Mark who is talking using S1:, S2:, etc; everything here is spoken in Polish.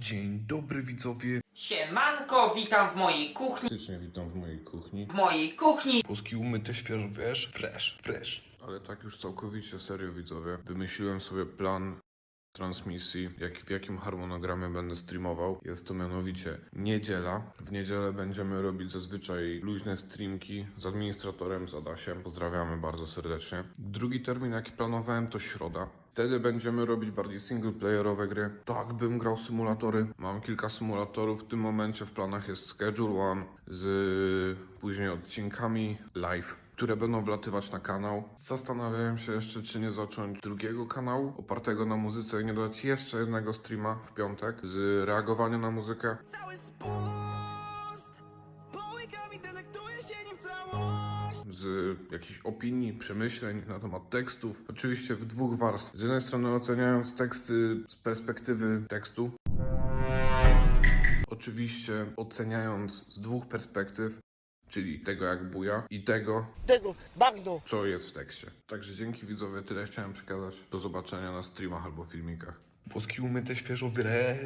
S1: Dzień dobry widzowie.
S2: Siemanko, witam w mojej kuchni.
S3: Faktycznie witam w mojej kuchni.
S2: W mojej kuchni
S1: Polski umyte świeżo, wiesz? Fresh, fresh.
S3: Ale tak już całkowicie serio widzowie. Wymyśliłem sobie plan transmisji, jak, w jakim harmonogramie będę streamował. Jest to mianowicie niedziela. W niedzielę będziemy robić zazwyczaj luźne streamki z administratorem, z Adasiem. Pozdrawiamy bardzo serdecznie. Drugi termin, jaki planowałem, to środa. Wtedy będziemy robić bardziej singleplayerowe gry. Tak, bym grał symulatory. Mam kilka symulatorów. W tym momencie w planach jest Schedule One z później odcinkami live które będą wlatywać na kanał. Zastanawiałem się jeszcze, czy nie zacząć drugiego kanału opartego na muzyce i nie dodać jeszcze jednego streama w piątek z reagowania na muzykę.
S4: Cały spust Delektuje się nim w całość
S3: z jakichś opinii, przemyśleń na temat tekstów. Oczywiście w dwóch warstw. Z jednej strony oceniając teksty z perspektywy tekstu. Oczywiście oceniając z dwóch perspektyw, czyli tego jak buja i tego,
S5: tego bagno.
S3: co jest w tekście. Także dzięki widzowie, tyle chciałem przekazać. Do zobaczenia na streamach albo filmikach.
S1: Polski umyte świeżo, wre.